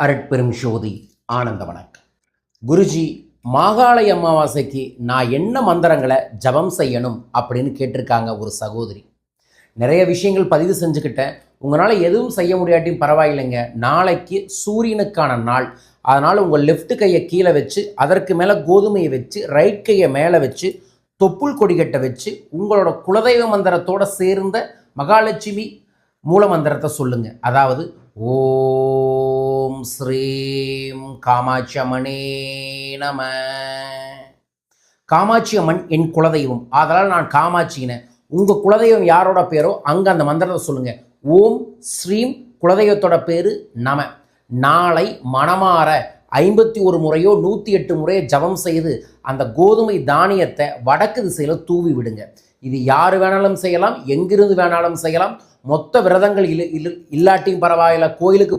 அருட்பெரும் ஜோதி ஆனந்த வணக்கம். குருஜி மாகாளய அமாவாசைக்கு நான் என்ன மந்திரங்களை ஜபம் செய்யணும் அப்படின்னு கேட்டிருக்காங்க ஒரு சகோதரி. நிறைய விஷயங்கள் பதிவு செஞ்சுக்கிட்டேன். உங்களால் எதுவும் செய்ய முடியாட்டியும் பரவாயில்லைங்க. நாளைக்கு சூரியனுக்கான நாள். அதனால் உங்கள் லெஃப்ட் கையை கீழே வச்சு அதற்கு மேலே கோதுமையை வச்சு ரைட் கையை மேலே வச்சு தொப்புள் கொடிக்கட்டை வச்சு உங்களோட குலதெய்வ மந்திரத்தோடு சேர்ந்த மகாலட்சுமி மூல மந்திரத்தை சொல்லுங்கள் அதாவது ஓ ஸ்ரீம் காமாட்சி அம்மனே நம. காமாட்சி அம்மன் என் குலதெய்வம். அதனால் நான் காமாட்சினேன் உங்கள் குலதெய்வம் யாரோட பேரோ அங்கே அந்த மந்திரத்தை சொல்லுங்க. ஓம் ஸ்ரீம் குலதெய்வத்தோட பேரு நம. நாளை மனமாற ஐம்பத்தி ஒரு முறையோ நூற்றி எட்டு முறையோ ஜபம் செய்து அந்த கோதுமை தானியத்தை வடக்கு திசையில் தூவி விடுங்க. இது யார் வேணாலும் செய்யலாம் எங்கிருந்து வேணாலும் செய்யலாம். மொத்த விரதங்கள் இல்ல இல்ல- இல்லாட்டியும் பரவாயில்ல கோயிலுக்கு